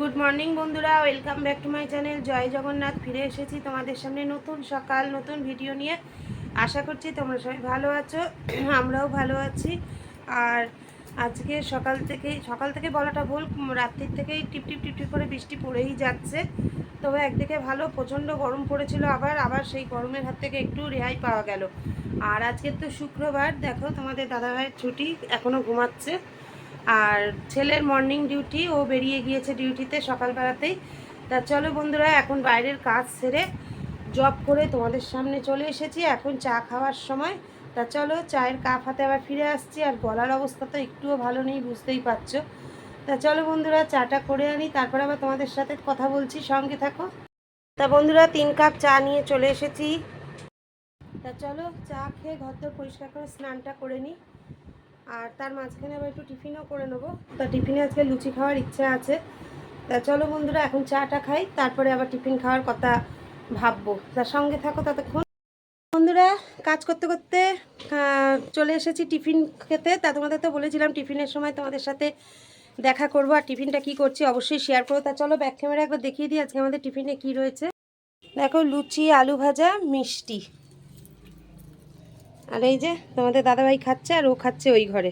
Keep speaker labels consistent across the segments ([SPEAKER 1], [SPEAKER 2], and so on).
[SPEAKER 1] Good morning বন্ধুরা। Welcome back to my channel জয় জগন্নাথ, ফিরে এসেছি তোমাদের সামনে নতুন সকাল, নতুন ভিডিও নিয়ে। আশা করছি তোমরা সবাই ভালো আছো, আমরাও ভালো আছি। আর আজকে সকাল থেকে সকাল থেকে বলাটা ভুল, রাত্রির থেকেই টিপ টিপ টিপ করে বৃষ্টি পড়েই যাচ্ছে। তবে একদিকে ভালো, প্রচণ্ড গরম পড়েছিল আবার আবার সেই গরমের হাত থেকে একটু রেহাই পাওয়া গেল। আর আজকে তো শুক্রবার, দেখো তোমাদের দাদাভাইয়ের ছুটি এখনও ঘুমাচ্ছে। আর ছেলের মর্নিং ডিউটি ও বেরিয়ে গিয়েছে ডিউটিতে সকালবেলাতেই। তা চলো বন্ধুরা, এখন বাইরের কাজ সেরে জব করে তোমাদের সামনে চলে এসেছি, এখন চা খাওয়ার সময়। তা চলো চায়ের কাপ হাতে আবার ফিরে আসছি, আর গলার অবস্থা তো একটুও ভালো নেই, বুঝতেই পারছ। তা চলো বন্ধুরা, চাটা করে আনি, তারপর আবার তোমাদের সাথে কথা বলছি, সঙ্গে থাকো। তা বন্ধুরা, তিন কাপ চা নিয়ে চলে এসেছি। তা চলো চা খেয়ে ঘর পরিষ্কার করে স্নানটা করে নিই আর তার মাঝখানে আবার একটু টিফিনও করে নেব। তা টিফিনে আজকে লুচি খাওয়ার ইচ্ছা আছে। তা চলো বন্ধুরা, এখন চাটা খাই, তারপরে আবার টিফিন খাওয়ার কথা ভাববো। তার সঙ্গে থাকো ততক্ষণ। বন্ধুরা, কাজ করতে করতে চলে এসেছি টিফিন খেতে। তা তোমাদের তো বলেছিলাম টিফিনের সময় তোমাদের সাথে দেখা করব আর টিফিনটা কি করছি অবশ্যই শেয়ার করো। তা চলো ব্যাক ক্যামেরা একবার দেখিয়ে দিই আজকে আমাদের টিফিনে কি রয়েছে। দেখো লুচি, আলু ভাজা, মিষ্টি। আর এই যে তোমাদের দাদাভাই খাচ্ছে আর ও খাচ্ছে ওই ঘরে।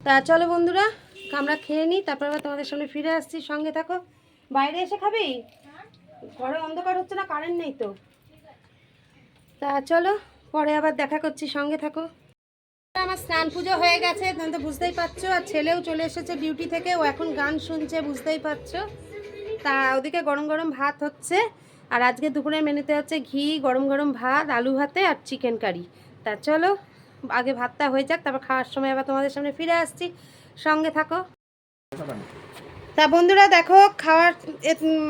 [SPEAKER 1] তা চলো বন্ধুরা, আমরা খেয়ে নিই, তারপর আবার তোমাদের সামনে ফিরে আসছি, সঙ্গে থাকো। বাইরে এসে খাবি? ঘরে অন্ধকার হচ্ছে না কারেন্ট নেই তো। তা চলো, পরে আবার দেখা করছি, সঙ্গে থাকো। আমার স্নান পুজো হয়ে গেছে, তুমি তো বুঝতেই পারছ, আর ছেলেও চলে এসেছে ডিউটি থেকে, ও এখন গান শুনছে, বুঝতেই পারছ। তা ওদিকে গরম গরম ভাত হচ্ছে আর আজকে দুপুরের মেনুতে হচ্ছে ঘি, গরম গরম ভাত, আলু ভাতে আর চিকেন কারি। তা চলো, আগে ভাতটা হয়ে যাক, তারপর খাওয়ার সময় আবার তোমাদের সামনে ফিরে আসছি। সঙ্গে থাকো। তা বন্ধুরা দেখো, খাওয়ার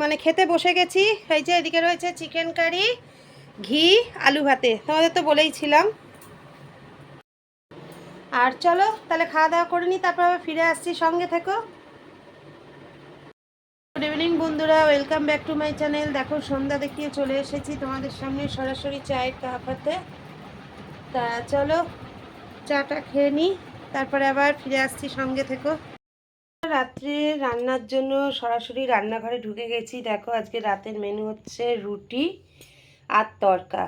[SPEAKER 1] মানে খেতে বসে গেছি। এই যে এদিকে রয়েছে চিকেন কারি, ঘি, আলু ভাতে। তোমাদের তো বলেই ছিলাম। আর চলো, তাহলে খাওয়া দাওয়া করে নিই তারপর আবার ফিরে আসছি। সঙ্গে থেকো। গুড ইভিনিং বন্ধুরা। Welcome back to my channel দেখো, সন্ধ্যা দেখিয়ে চলে এসেছি তোমাদের সামনে সরাসরি চায়ের কাপাতে তা চলো, চাটা খেয়ে নিই তারপরে আবার ফিরে আসছি সঙ্গে থেকো। রাত্রে রান্নার জন্য সরাসরি রান্নাঘরে ঢুকে গেছি। দেখো, আজকে রাতের মেনু হচ্ছে রুটি আর তরকা।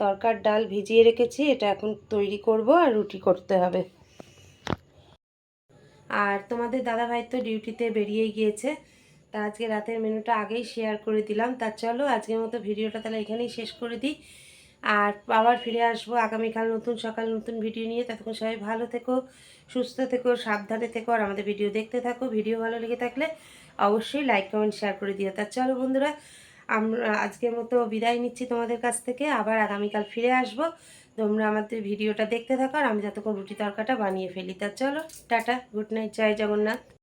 [SPEAKER 1] তরকার ডাল ভিজিয়ে রেখেছি, এটা এখন তৈরি করব আর রুটি করতে হবে। আর তোমাদের দাদাভাই তো ডিউটিতে বেরিয়েই গিয়েছে। তা আজকে রাতের মেনুটা আগেই শেয়ার করে দিলাম। তা চলো আজকের মতো ভিডিওটা তাহলে এখানেই শেষ করে দিই। আর আবার ফিরে আসব আগামীকাল নতুন সকাল নতুন ভিডিও নিয়ে। ততক্ষণ সবাই ভালো থেকো, সুস্থ থেকো, সাবধানে থেকো আর আমাদের ভিডিও দেখতে থাকো। ভিডিও ভালো লেগে থাকলে অবশ্যই লাইক কমেন্ট শেয়ার করে দিও। তা চলো বন্ধুরা, আমরা আজকের মতো বিদায় নিচ্ছি তোমাদের কাছ থেকে। আবার আগামীকাল ফিরে আসব। তোমরা আমাদের ভিডিওটা দেখতে থাকো আর আমি যতক্ষণ রুটি তরকাটা বানিয়ে ফেলি। তা চলো, টাটা গুড নাইট জয় জগন্নাথ।